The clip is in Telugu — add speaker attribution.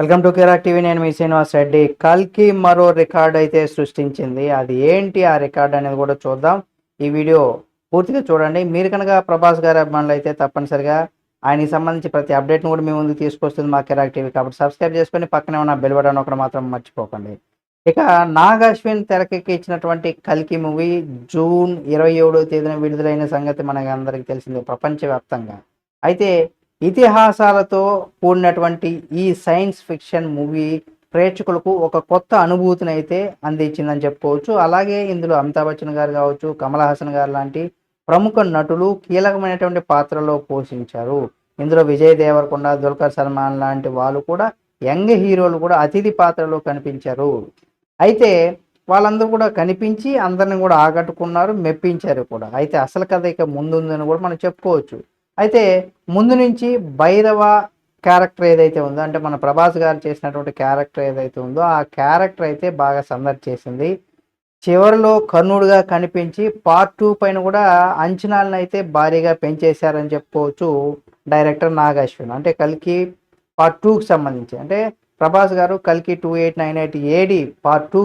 Speaker 1: Welcome to Kirik TV. నేను మీ శ్రీనివాస్ రెడ్డి. కల్కి మరో రికార్డ్ అయితే సృష్టించింది. అది ఏంటి? ఆ రికార్డ్ అనేది కూడా చూద్దాం. ఈ వీడియో పూర్తిగా చూడండి. మీరు కనుక ప్రభాస్ గారి అభిమానులు అయితే తప్పనిసరిగా ఆయనకి సంబంధించి ప్రతి అప్డేట్ను కూడా మీ ముందుకు తీసుకొస్తుంది మా కెరాక్ టీవీ. కాబట్టి సబ్స్క్రైబ్ చేసుకొని పక్కనే ఉన్న బెల్ బటన్ ఒకటి మాత్రం మర్చిపోకండి. ఇక నాగ్ అశ్విన్ తెరకెక్కించినటువంటి కల్కి మూవీ జూన్ ఇరవై ఏడవ తేదీన విడుదలైన సంగతి మనకి అందరికీ తెలిసిందే ప్రపంచవ్యాప్తంగా. అయితే ఇతిహాసాలతో కూడినటువంటి ఈ సైన్స్ ఫిక్షన్ మూవీ ప్రేక్షకులకు ఒక కొత్త అనుభూతిని అయితే అందించిందని చెప్పుకోవచ్చు. అలాగే ఇందులో అమితాబ్ బచ్చన్ గారు కావచ్చు కమల్ హాసన్ గారు లాంటి ప్రముఖ నటులు కీలకమైనటువంటి పాత్రలో పోషించారు. ఇందులో విజయ్ దేవరకొండ దుల్కర్ సల్మాన్ లాంటి వాళ్ళు కూడా యంగ్ హీరోలు కూడా అతిథి పాత్రలో కనిపించారు. అయితే వాళ్ళందరూ కూడా కనిపించి అందరిని కూడా ఆకట్టుకున్నారు మెప్పించారు కూడా. అయితే అసలు కథ ఇక ముందుందని కూడా మనం చెప్పుకోవచ్చు. అయితే ముందు నుంచి భైరవ క్యారెక్టర్ ఏదైతే ఉందో అంటే మన ప్రభాస్ గారు చేసినటువంటి క్యారెక్టర్ ఏదైతే ఉందో ఆ క్యారెక్టర్ అయితే బాగా సందడి చేసింది. చివరిలో కర్ణుడుగా కనిపించి పార్ట్ టూ పైన కూడా అంచనాలను అయితే భారీగా పెంచేశారని చెప్పుకోవచ్చు డైరెక్టర్ నాగ్ అశ్విన్ అంటే కల్కి పార్ట్ టూకి సంబంధించి అంటే ప్రభాస్ గారు కల్కి two eight nine eight AD part two